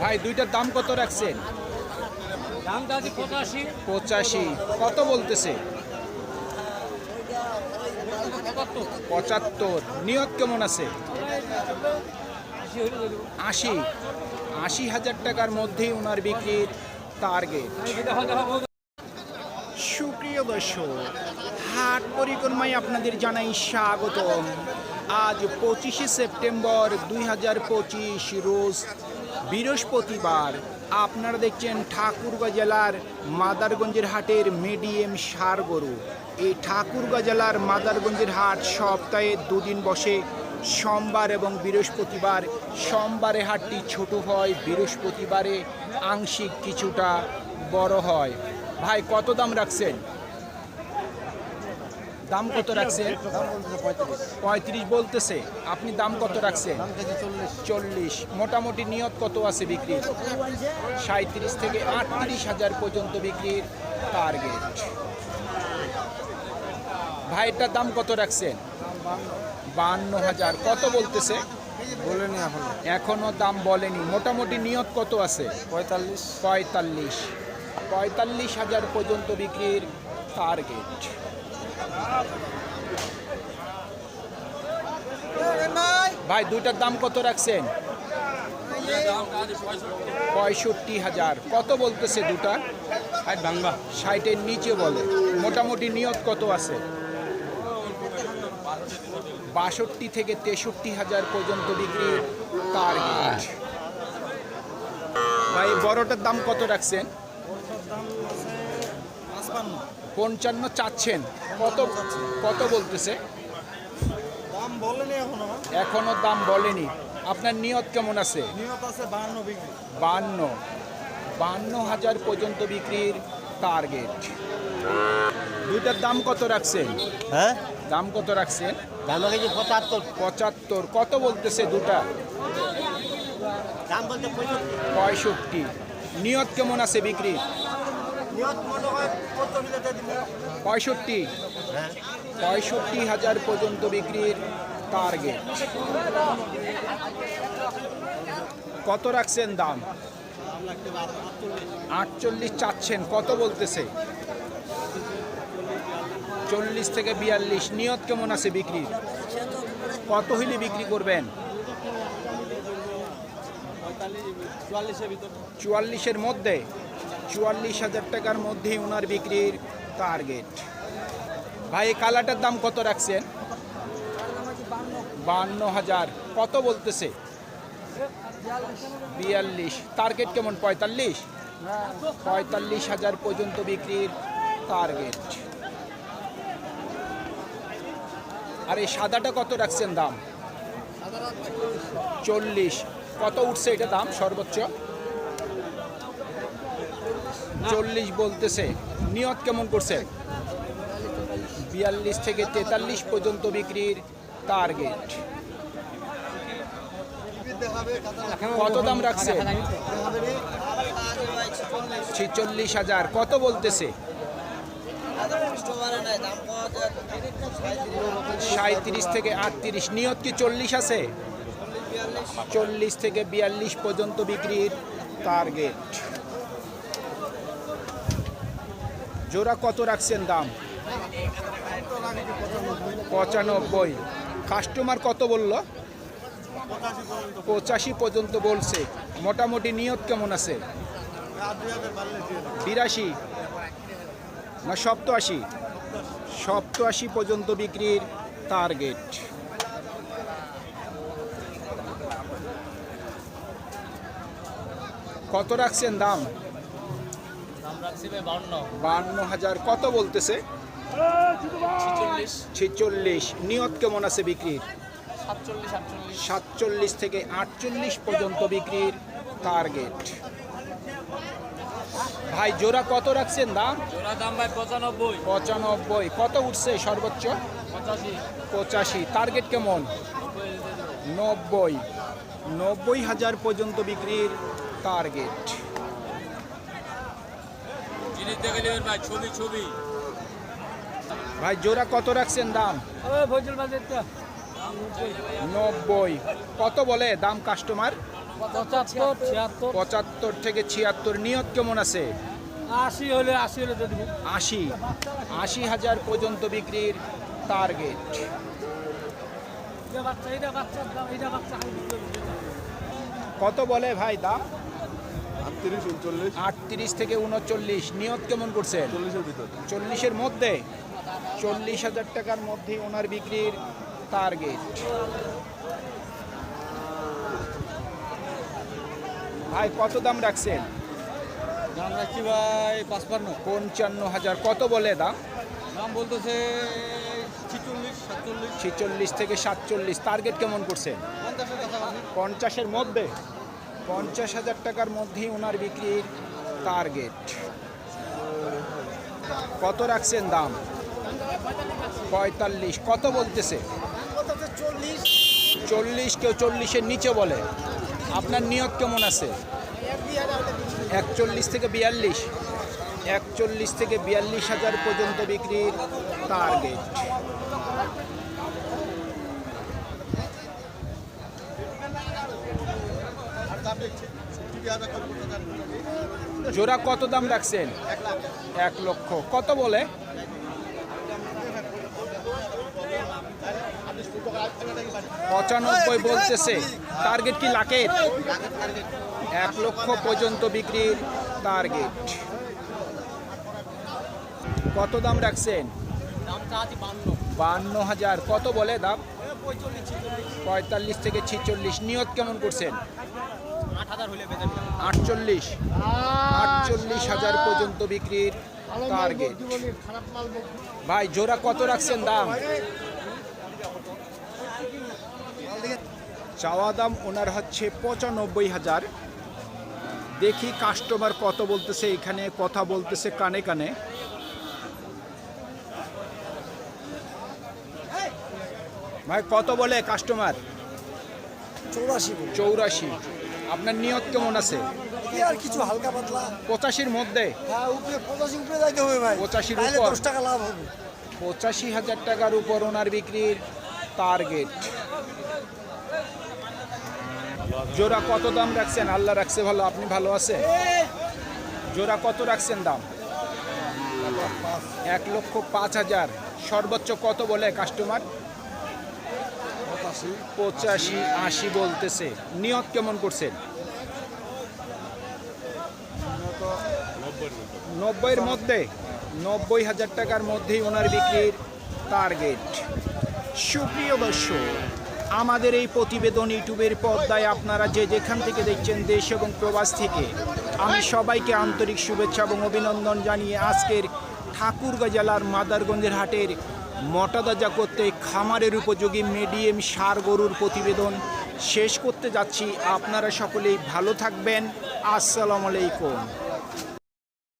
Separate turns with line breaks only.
ভাই দুইটার দাম কত রাখছেন?
পঁচাশি।
কত বলতেছে? পঁচাত্তর। নিয়ত কেমন আছে?
আশি।
আশি হাজার টাকার মধ্যেই ওনার বিক্রির টার্গেট সুপ্রিয় দর্শক হাট পরিক্রমায় আপনাদের জানাই স্বাগতম। আজ পঁচিশে সেপ্টেম্বর দুই হাজার পঁচিশ রোজ বৃহস্পতিবার আপনারা দেখছেন ঠাকুরগাঁ জেলার মাদারগঞ্জের হাটের মিডিয়াম সার গরু। এই ঠাকুরগাঁ জেলার মাদারগঞ্জের হাট সপ্তাহে দুদিন বসে। সোমবার এবং বৃহস্পতিবার সোমবারে হাটটি ছোট হয়, বৃহস্পতিবারে আংশিক কিছুটা বড় হয়। ভাই, কত দাম রাখছেন? দাম কত রাখছেন পঁয়ত্রিশ বলতেছে। আপনি দাম কত রাখছেন? চল্লিশ। মোটামুটি নিয়ত কত আছে বিক্রির সাঁত্রিশ থেকে আটত্রিশ হাজার পর্যন্ত বিক্রির টার্গেট ভাইটার দাম কত রাখছেন? বান্ন হাজার। কত বলতেছে?
বলেনি এখন।
এখনও দাম বলেনি। মোটামুটি নিয়ত কত আছে?
পঁয়তাল্লিশ।
পঁয়তাল্লিশ। পঁয়তাল্লিশ হাজার পর্যন্ত বিক্রির টার্গেট ভাই দুইটার দাম কত রাখছেন? পঁয়ষট্টি হাজার। কত বলতেছে দুটা?
ষাট ভাঙবা।
ষাটের নিচে বলে। মোটামুটি নিয়ত কত আছে? বাষট্টি থেকে তেষট্টি হাজার পর্যন্ত বিক্রির টার্গেট ভাই বড়টার দাম কত রাখছেন? পঞ্চান্ন চাচ্ছেন। কত কত বলতেছে?
দাম বলেনি এখনও।
এখনও দাম বলেনি। আপনার নিয়ত কেমন আছে?
নিয়ত আছে বাহান্ন বিক্রি।
বান্ন বান্ন হাজার পর্যন্ত বিক্রির টার্গেট দুইটার দাম কত রাখছেন?
হ্যাঁ?
দাম কত রাখছেন?
দাম কেজি পঁচাত্তর।
পঁচাত্তর। কত বলতেছে দুটা?
দাম বলতে পঁয়ষট্টি।
নিয়ত কেমন আছে বিক্রি
নিয়ত মনে হয়
পঁয়ষট্টি। পঁয়ষট্টি হাজার পর্যন্ত বিক্রির টার্গেট কত রাখছেন দাম? আটচল্লিশ চাচ্ছেন, কত বলতেছে? চল্লিশ থেকে বিয়াল্লিশ, নিয়ত কেমন আছে বিক্রি কত হইলে বিক্রি করবেন?
চুয়াল্লিশের
মধ্যে? চুয়াল্লিশ হাজার টাকার মধ্যেই ওনার বিক্রির টার্গেট ভাই, এই কালাটার দাম কত রাখছেন? বান্ন হাজার। কত বলতেছে? বিয়াল্লিশ। টার্গেট কেমন? পঁয়তাল্লিশ? পঁয়তাল্লিশ হাজার পর্যন্ত বিক্রির টার্গেট আর এই সাদাটা কত রাখছেন দাম? চল্লিশ। কত উঠছে এটা দাম সর্বোচ্চ? চল্লিশ বলতেছে। নিয়ত কেমন করছে? বিয়াল্লিশ থেকে তেতাল্লিশ পর্যন্ত বিক্রির টার্গেট কত দাম রাখছে? ছিচল্লিশ হাজার। কত বলতেছে? সাঁত্রিশ থেকে আটত্রিশ। নিয়ত কি চল্লিশ আছে? চল্লিশ থেকে বিয়াল্লিশ পর্যন্ত বিক্রির টার্গেট জোড়া কত রাখছেন দাম? পঁচানব্বই। কাস্টমার কত বলল? পঁচাশি পর্যন্ত বলছে। মোটামুটি নিয়ত কেমন আছে? বিরাশি। না, সপ্তআশি। সপ্তআশি পর্যন্ত বিক্রির টার্গেট। কত রাখছেন দাম
দাম রাখছি ভাই বাউন্ন
বান্ন হাজার কত বলতেছে?
ছিচল্লিশ।
নিয়ত কেমন আছে বিক্রির?
সাতচল্লিশ
থেকে আটচল্লিশ পর্যন্ত বিক্রির টার্গেট ভাই জোড়া কত রাখছেন দাম
জোড়া দাম ভাই পঁচানব্বই।
পঁচানব্বই। কত উঠছে সর্বোচ্চ?
পঁচাশি।
টার্গেট কেমন?
নব্বই।
নব্বই। হাজার পর্যন্ত বিক্রির টার্গেট
ভাই ছবি ছবি।
ভাই জোড়া কত রাখছেন দাম?
ফজল
নব্বই। কত বলে দাম কাস্টমার
পঁচাত্তর
পঁচাত্তর থেকে ছিয়াত্তর। নিয়ত কেমন আছে?
আশি হলে আশি হলে
আশি। আশি হাজার পর্যন্ত বিক্রির টার্গেট। কত বলে ভাই দাম?
আটত্রিশ
থেকে উনচল্লিশ। নিয়ত কেমন করছে
চল্লিশের
মধ্যে? চল্লিশ হাজার টাকার মধ্যে ওনার বিক্রির টার্গেট ভাই কত দাম রাখছেন?
দাম রাখছি ভাই পাঁচপান্ন।
পঞ্চান্ন হাজার। কত বলে দাম?
দাম বলতেছে ছিচল্লিশ
থেকে সাতচল্লিশ। টার্গেট কেমন করছেন?
কাছাকাছি।
পঞ্চাশের মধ্যে? পঞ্চাশ হাজার টাকার মধ্যেই ওনার বিক্রির টার্গেট কত রাখছেন দাম? পঁয়তাল্লিশ। কত বলতেছে? চল্লিশ। কেউ চল্লিশের নিচে বলে। আপনার নিয়ত কেমন আছে? একচল্লিশ থেকে বিয়াল্লিশ। একচল্লিশ থেকে বিয়াল্লিশ হাজার পর্যন্ত বিক্রির টার্গেট জোড়া কত দাম রাখছেন? এক লক্ষ। কত বলে? পঁচানব্বই বলতেছে। টার্গেট কি লাখের এক লক্ষ পর্যন্ত বিক্রির টার্গেট কত দাম রাখছেন?
বান্ন
হাজার। কত বলে দাম? পঁয়তাল্লিশ থেকে ছিচল্লিশ। নিয়ত কেমন করছেন? আটচল্লিশ। আটচল্লিশ হাজার পর্যন্ত বিক্রির টার্গেট ভাই জোড়া কত রাখছেন দাম? চাওয়া দাম ওনার হচ্ছে পঁচানব্বই হাজার। দেখি কাস্টমার কত বলতেছে এখানে কথা বলতেছে কানে কানে। ভাই কত বলে কাস্টমার
চৌরাশি
চৌরাশি। আপনার নিয়ত কেমন আছে?
আর কিছু হালকা পাতলা।
পঁচাশির মধ্যে?
হ্যাঁ উপরে পঁচাশি উপরে যাইতে হবে ভাই।
পঁচাশির উপর?
দশ টাকা লাভ হবে।
পঁচাশি হাজার টাকার উপর ওনার বিক্রির টার্গেট জোড়া কত দাম রাখছেন? আল্লাহ রাখছে ভালো আপনি ভালো আছেন? জোড়া কত রাখছেন দাম? এক লক্ষ পাঁচ হাজার। সর্বোচ্চ কত বলে কাস্টমার? পঁচাশি, আশি বলতেছে। নিয়ত কেমন করছেন? নব্বইয়ের মধ্যে। নব্বই হাজার টাকার মধ্যেই ওনার বিক্রির টার্গেট সুপ্রিয় দর্শক, আমাদের এই প্রতিবেদন ইউটিউবের পর্দায় আপনারা যে যেখান থেকে দেখছেন দেশ এবং প্রবাস থেকে, আমি সবাইকে আন্তরিক শুভেচ্ছা এবং অভিনন্দন জানিয়ে আজকের ঠাকুরগাঁ জেলার মাদারগঞ্জের হাটের মটাদাজা করতে খামারের উপযোগী মিডিয়াম সার গরুর প্রতিবেদন শেষ করতে যাচ্ছি। আপনারা সকলেই ভালো থাকবেন। আসসালামু আলাইকুম।